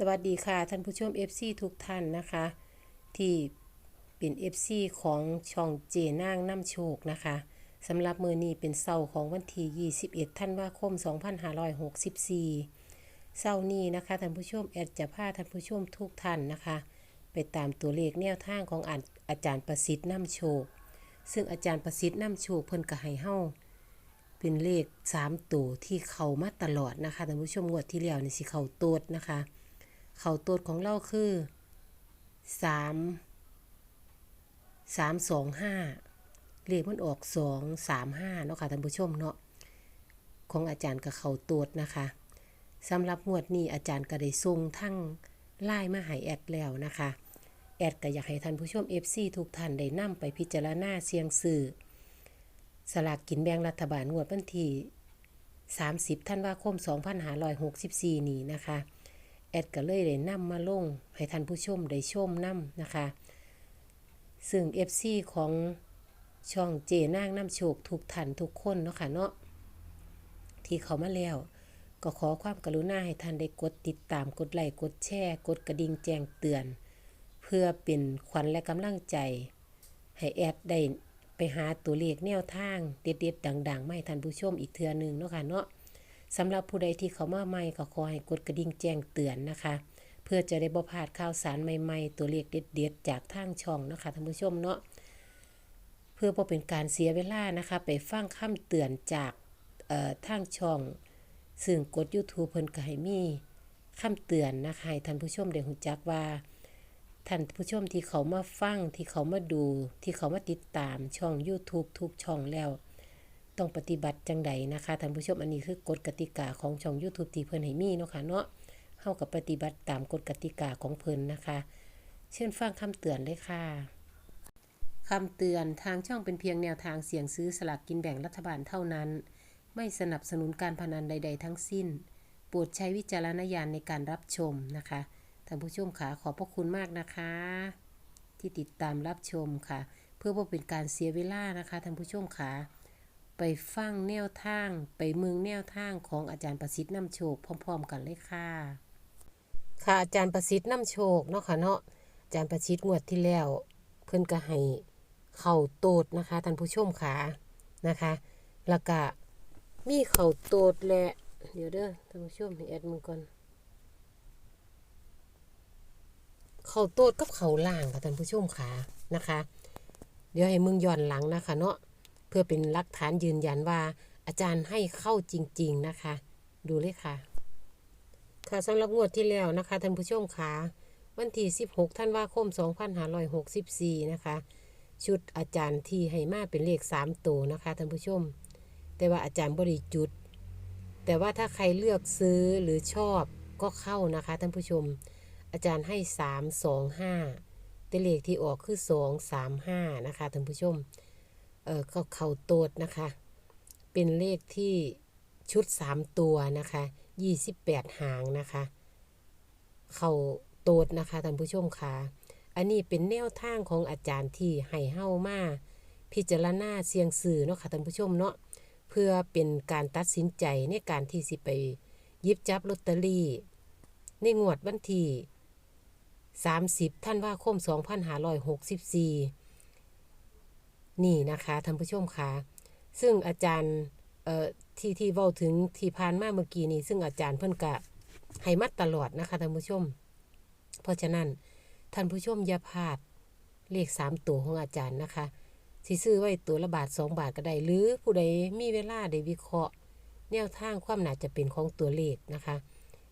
สวัสดีค่ะ ท่านผู้ชม FC ทุกท่านนะคะ ที่เป็น FC ของช่องเจนางน้ำโชคนะคะสำหรับมือนี้เป็นเสาร์ของวันที่21ธันวาคม 2564เสาร์นี้นะคะท่านผู้ชมแอดจะพาท่านผู้ชมทุกท่านนะคะ ไปตามตัวเลขแนวทางของอาอาจารย์ประสิทธิ์น้ำโชค ซึ่งอาจารย์ประสิทธิ์น้ำโชคเพิ่นก็ให้เฮ้าเป็นเลข3ตัวที่เข้ามาตลอดนะคะท่านผู้ชมงวดที่แล้วนี่สิเข้าโตดนะคะ เขาตัวของเราคือสามสามสองห้าเลขมันออกสองสามห้าเนาะค่ะท่านผู้ชมเนาะของอาจารย์กับเขาตัวนะคะสำหรับงวดนี้อาจารย์ก็ได้ส่งทั้งไล่มาให้แอดแล้วนะคะ แอดก็อยากให้ท่านผู้ชม FC ทุกท่านได้นำไปพิจารณาเสียงสื่อ สลากกินแบ่งรัฐบาลงวดวันที่30 ธันวาคม 2564 นี้นะคะ แอดก็เลยได้นำมาลง ให้ท่านผู้ชมได้ชมนํนะคะ ซึ่ง FC ของช่องเจนางน้ำโชคทุกท่านทุกคนเนาะค่ะเนาะที่เขามาแล้ว ก็ขอความกรุณาให้ท่านได้กดติดตามกดไลค์กดแชร์ กดกระดิ่งแจ้งเตือน เพื่อเป็นขวัญและกำลังใจ ให้แอดได้ไปหาตัวเลขแนวทาง เด็ดๆดัง ๆ ไมาให้ท่านผู้ชมอีกเทื่อหนึงเนาะค่ะเนาะ สำหรับผู้ใดที่เขามาใหม่ก็ขอให้กดกระดิ่งแจ้งเตือนนะคะ เพื่อจะได้บ่พลาดข่าวสารใหม่ๆ ตัวเลขเด็ดๆ จากทางช่องนะคะท่านผู้ชมเนาะเพื่อบ่เป็นการเสียเวลานะคะ ไปฟังคำเตือนจากทางช่อง ซึ่งกด YouTube เพิ่นก็ให้มีคำเตือนนะคะให้ท่านผู้ชมได้รู้จักว่าท่านผู้ชมที่เขามาฟังที่เขามาดูที่เขามาติดตามช่อง YouTube ทุกช่องแล้ว ต้องปฏิบัติจังใดนะคะท่านผู้ชมอันนี้คือกฎกติกาของช่อง YouTube ที่เพิ่นให้มีเนาะค่ะเนาะเฮากับปฏิบัติตามกฎกติกาของเพิ่นนะคะ เชิญฟังคำเตือนเลยค่ะคำเตือนทางช่องเป็นเพียงแนวทางเสี่ยงซื้อสลากกินแบ่งรัฐบาลเท่านั้น ไม่สนับสนุนการพนันใด ๆ ทั้งสิ้น โปรดใช้วิจารณญาณในการรับชมนะคะท่านผู้ชมขาขอบพระคุณมากนะคะ ที่ติดตามรับชมค่ะ เพื่อบ่เป็นการเสียเวลานะคะท่านผู้ชมขา ไปฟังแนวทาง ไปเมืองแนวทางของอาจารย์ประสิทธิ์น้ำโชคพร้อม ๆ กันเลยค่ะ ค่ะอาจารย์ประสิทธิ์น้ำโชคเนาะค่ะเนาะอาจารย์ประสิทธิ์งวดที่แล้ว เพิ่นก็ให้เข่าโตดนะคะท่านผู้ชมขานะคะ แล้วก็มีเข่าโตดแหละเดี๋ยวเด้อท่านผู้ชมให้แอดมึงก่อนเข่าโตดกับเข่าล่างค่ะท่านผู้ชมขานะคะ เดี๋ยวให้มึงย้อนหลังนะคะ เนาะ เพื่อเป็นหลักฐานยืนยันว่า อาจารย์ให้เข้าจริง ๆนะคะ ดูเลยค่ะ ค่ะสำหรับงวดที่แล้วนะคะท่านผู้ชมค่ะวันที่ 16ธันว่าคม 2564 นะคะ ชุดอาจารย์ที่ให้มาเป็นเลข3ตัวนะคะท่านผู้ชม แต่ว่าอาจารย์บริจุด แต่ว่าถ้าใครเลือกซื้อหรือชอบก็เข้านะคะท่านผู้ชม อาจารย์ให้ 3 2 5แต่เลขที่ออกคือ 2 3 5 นะคะท่านผู้ชม เออก็เข่าโตดนะคะ เป็นเลขที่ชุด 3 ตัวนะคะ28 หางนะคะ เข่าโตดนะคะท่านผู้ชมค่ะอันนี้เป็นแนวทางของอาจารย์ที่ให้เฮ้ามาพิจารณาเสียงสื่อเนาะค่ะท่านผู้ชมเนาะเพื่อเป็นการตัดสินใจในการที่สิไปยิบจับลอตเตอรี่ ในงวดวันที่30ธันว่าคม2564 นี่นะคะท่านผู้ชมคะซึ่งอาจารย์เอ่อที่ที่เว้าถึงที่ผ่านมาเมื่อกี้นี้ซึ่งอาจารย์เพิ่นกะให้มัดตลอดนะคะท่านผู้ชม เพราะฉะนั้นท่านผู้ชมอย่าพลาดเลข3ตัวของอาจารย์นะคะสิซื้อไว้ตัวละบาท2บาทก็ได้ หรือผู้ใดมีเวลาได้วิเคราะห์ แนวทางความน่าจะเป็นของตัวเลขนะคะ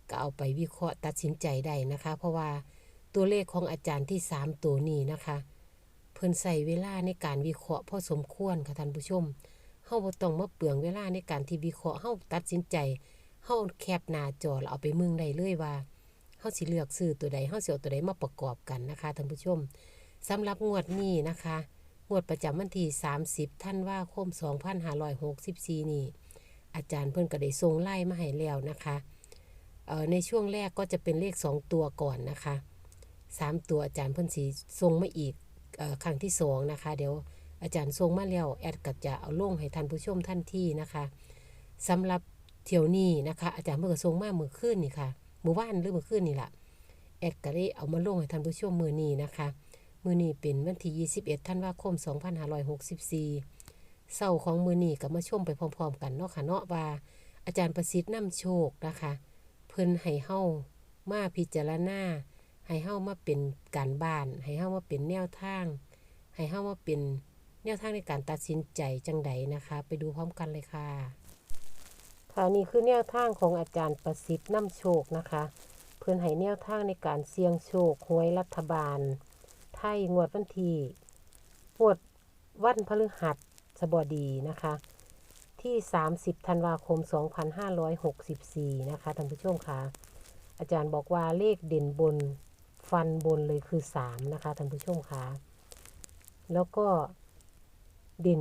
ก็เอาไปวิเคราะห์ตัดสินใจได้นะคะ เพราะว่าตัวเลขของอาจารย์ที่3ตัวนี้นะคะ เพิ่นใส่เวลาในการวิเคราะห์พอสมควรค่ะท่านผู้ชมเฮาบ่ต้องมาเปลืองเวลาในการที่วิเคราะห์เฮาตัดสินใจเฮาแคปหน้าจอแล้วเอาไปมืองได้เลยว่าเฮาสิเลือกซื้อตัวใดเฮาสิเอาตัวใดมาประกอบกันนะคะท่านผู้ชมสำหรับงวดนี้นะคะงวดประจำวันที่30ธันวาคม 2564 นี้ อาจารย์เพิ่นก็ได้ส่งไล่มาให้แล้วนะคะเอ่อในช่วงแรกก็จะเป็นเลข 2 ตัวก่อนนะคะ 3 ตัวอาจารย์เพิ่นสิส่งมาอีก ครั้งที่2นะคะ เดี๋ยวอาจารย์ส่งมาแล้วแอดก็จะเอาลงให้ท่านผู้ชมท่านที่นะคะสำหรับเที่ยวนี้นะคะ อาจารย์เพิ่นก็ส่งมาเมื่อคืนนี่ค่ะเมื่อวานหรือเมื่อคืนนี่แหละแอดก็ได้เอามาลงให้ท่านผู้ชมมือนี้นะคะมือนี้เป็นวันที่21ธันวาคม 2564เช้าของมือนี้ก็มาชมไปพร้อมๆ กันเนาะค่ะเนาะว่าอาจารย์ประสิทธิ์นำโชคนะคะ เพิ่นให้เฮามาพิจารณา ให้เฮามาเป็นการบ้าน ให้เฮามาเป็นแนวทาง ให้เฮามาเป็นแนวทางในการตัดสินใจจังใดนะคะ ไปดูพร้อมกันเลยค่ะ ค่ะนี่คือแนวทางของอาจารย์ประสิทธิ์น้ำโชคนะคะ เพื่อนให้แนวทางในการเสี่ยงโชคหวยรัฐบาล ไทยงวดวันที่งวดวันพฤหัสบดีนะคะ ที่ 30ธันวาคม 2564 นะคะท่านผู้ชมค่ะอาจารย์บอกว่าเลขเด่นบน ฟันบนเลยคือ 3 นะคะท่านผู้ชมคะแล้วก็เด่น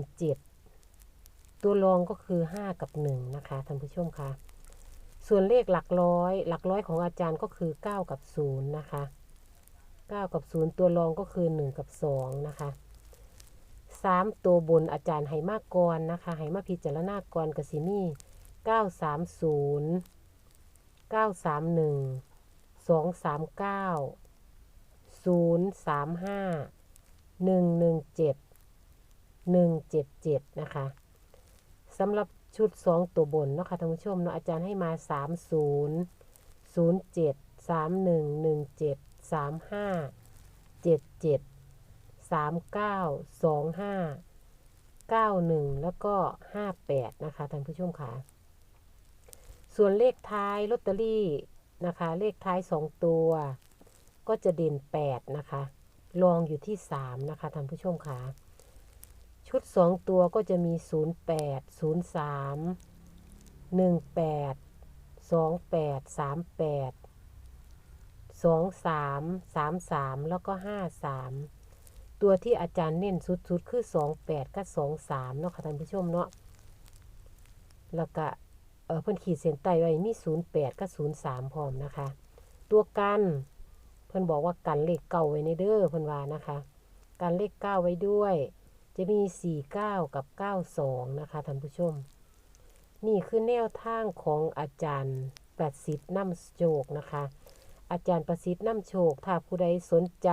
7 ตัวรองก็คือ 5 กับ 1 นะคะท่านผู้ชมคะส่วนเลขหลักร้อย หลักร้อยของอาจารย์ก็คือ 9 กับ 0 นะคะ 9 กับ 0 ตัวรองก็คือ 1 กับ 2 นะคะ 3 ตัวบนอาจารย์ให้มากกรนะคะให้มาพิจารณากรกสิมี930 931 239 035 117 177 นะคะสำหรับชุด 2 ตัวบนเนาะค่ะท่านผู้ชมเนาะอาจารย์ให้มา 30 07 31 17 35 77 39 25 91 แล้วก็ 58 นะคะท่านผู้ชมค่ะ ส่วนเลขท้ายลอตเตอรี่นะคะ เลขท้าย 2 ตัว ก็จะเด่น 8 นะคะรองอยู่ที่ 3 นะคะท่านผู้ชมค่ะชุด 2 ตัวก็จะมี 08 03 18 28 38 23 33 แล้วก็ 53 ตัวที่อาจารย์เน้นสุดๆ คือ 28 กับ 23 เนาะค่ะท่านผู้ชมเนาะแล้วก็เออเพิ่นขีดเส้นใต้ไว้มี 08 กับ 03 พร้อมนะคะ ตัวกัน พิ่นบอกว่ากันเลขเก่าไว้ในเด้อเพิ่นว่านะคะกันเลข9ไว้ด้วย จะมี 49 กับ 92 นะคะท่านผู้ชม นี่คือแนวทางของอาจารย์ประสิทธิ์น้ำโชคนะคะ อาจารย์ประสิทธิ์น้ำโชค ถ้าผู้ใดสนใจ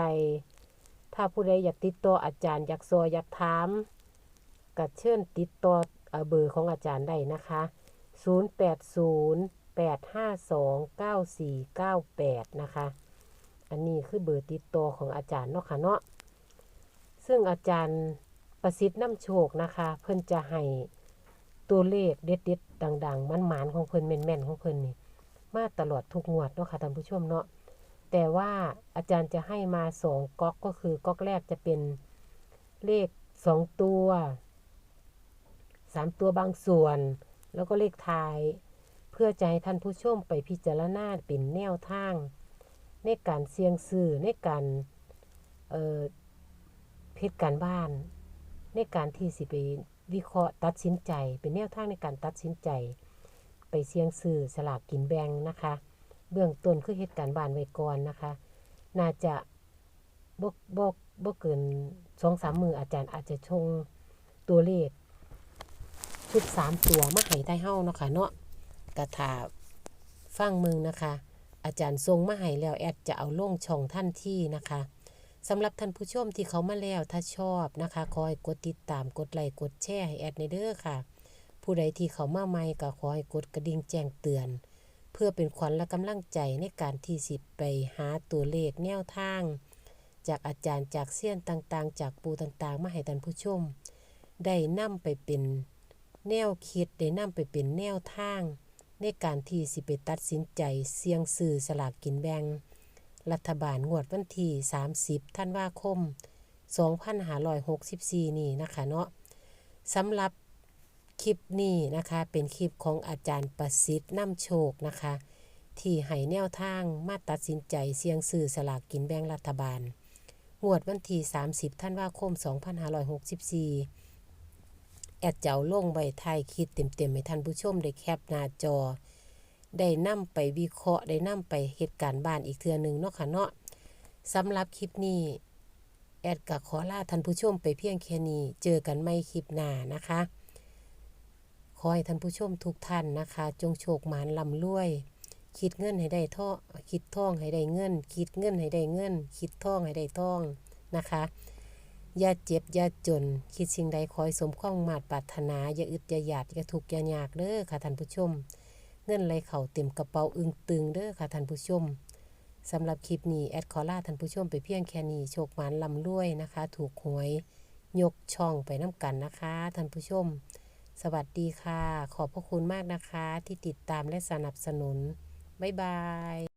ถ้าผู้ใดอยากติดต่ออาจารย์อยากซอยอยากถามก็เชิญติดต่อเอ่อเบอร์ของอาจารย์ได้นะคะ 0808529498 นะคะ อันนี้คือเบอร์ติดต่อของอาจารย์เนาะค่ะเนาะซึ่งอาจารย์ประสิทธิ์น้ำโชคนะคะ เพิ่นจะให้ตัวเลขเด็ดๆดัง ๆ มันหมานๆของเพิ่นแม่นๆของเพิ่นนี่มาตลอดทุกงวดเนาะค่ะท่านผู้ชมเนาะแต่ว่าอาจารย์จะให้มาสองก๊อกก็คือก๊อกแรกจะเป็นเลขสองตัวสามตัวบางส่วน แล้วก็เลขท้าย เพื่อจะให้ท่านผู้ชมไปพิจารณาเป็นแนวทาง ในการเสี่ยงซื้อในการเอ่อเพชรการบ้าน ในการที่สิไปวิเคราะห์ตัดสินใจ เป็นแนวทางในการตัดสินใจ ไปเสี่ยงซื้อสลากกินแบ่งนะคะ เบื้องต้นคือเหตุการณ์บานไว้ก่อนนะคะ น่าจะบ่บ่บ่เกินสองสามมืออาจารย์อาจจะชงตัวเลข ชุดสามตัวมาให้ได้เฮาเนาะค่ะเนาะกระถาฟังมึงนะคะ อาจารย์ทรงมาให้แล้วแอดจะเอาลงช่องท่านที่นะคะสำหรับท่านผู้ชมที่เขามาแล้วถ้าชอบนะคะคอยกดติดตามกดไลค์กดแชร์ให้แอดในเด้อค่ะ ผู้ใดที่เขามาใหม่ก็ขอให้กดกระดิ่งแจ้งเตือน เพื่อเป็นขวัญและกำลังใจในการที่สิไปหาตัวเลขแนวทาง จากอาจารย์จากเสี้ยนต่างๆ จากปูต่างๆ มาให้ท่านผู้ชม ได้นำไปเป็นแนวคิดได้นำไปเป็นแนวทาง ในการที่สิไปตัดสินใจเสี่ยงซื้อสลากกินแบ่งรัฐบาลงวดวันที่ 30 ธันวาคม 2564 นี่นะคะเนาะสำหรับคลิปนี้นะคะเป็นคลิปของอาจารย์ประสิทธิ์น้ำโชคนะคะ ที่ให้แนวทางมาตัดสินใจเสี่ยงซื้อสลากกินแบ่งรัฐบาล งวดวันที่ 30 ธันวาคม 2564 แอดเจ้าลงใบไทายคิดเต็มๆให้ท่านผู้ชมได้แคปหน้าจอ ได้นำไปวิเคราะห์ได้นำไปเหตุการณ์บ้านอีกเทื่อหนึงเนาะค่ะเนาะสำหรับคลิปนี้แอดก็ขอลาท่านผู้ชมไปเพียงแค่นี้ เจอกันไม่คลิปหน้านะคะ ขอให้ท่านผู้ชมทุกท่านนะคะ จงโชคหมานลำรวย คิดเงินให้ได้ท่อคิดท่องให้ได้เงิน คิดเงินให้ได้เงิน คิดท่องให้ได้ท่องนะคะ อย่าเจ็บอย่าจน คิดสิ่งใดขอให้สมความมาตรปรารถนา อย่าอึดอย่าอยากอย่าทุกข์อย่ายากเด้อค่ะท่านผู้ชม เงินไหลเข้าเต็มกระเป๋าอึงตึงเด้อค่ะท่านผู้ชมสำหรับคลิปนี้แอดขอลาท่านผู้ชมไปเพียงแค่นี้โชคหมานลำรวยนะคะ ถูกหวย ยกช่องไปน้ำกันนะคะท่านผู้ชม สวัสดีค่ะ ขอบพระคุณมากนะคะ ที่ติดตามและสนับสนุนบ๊ายบาย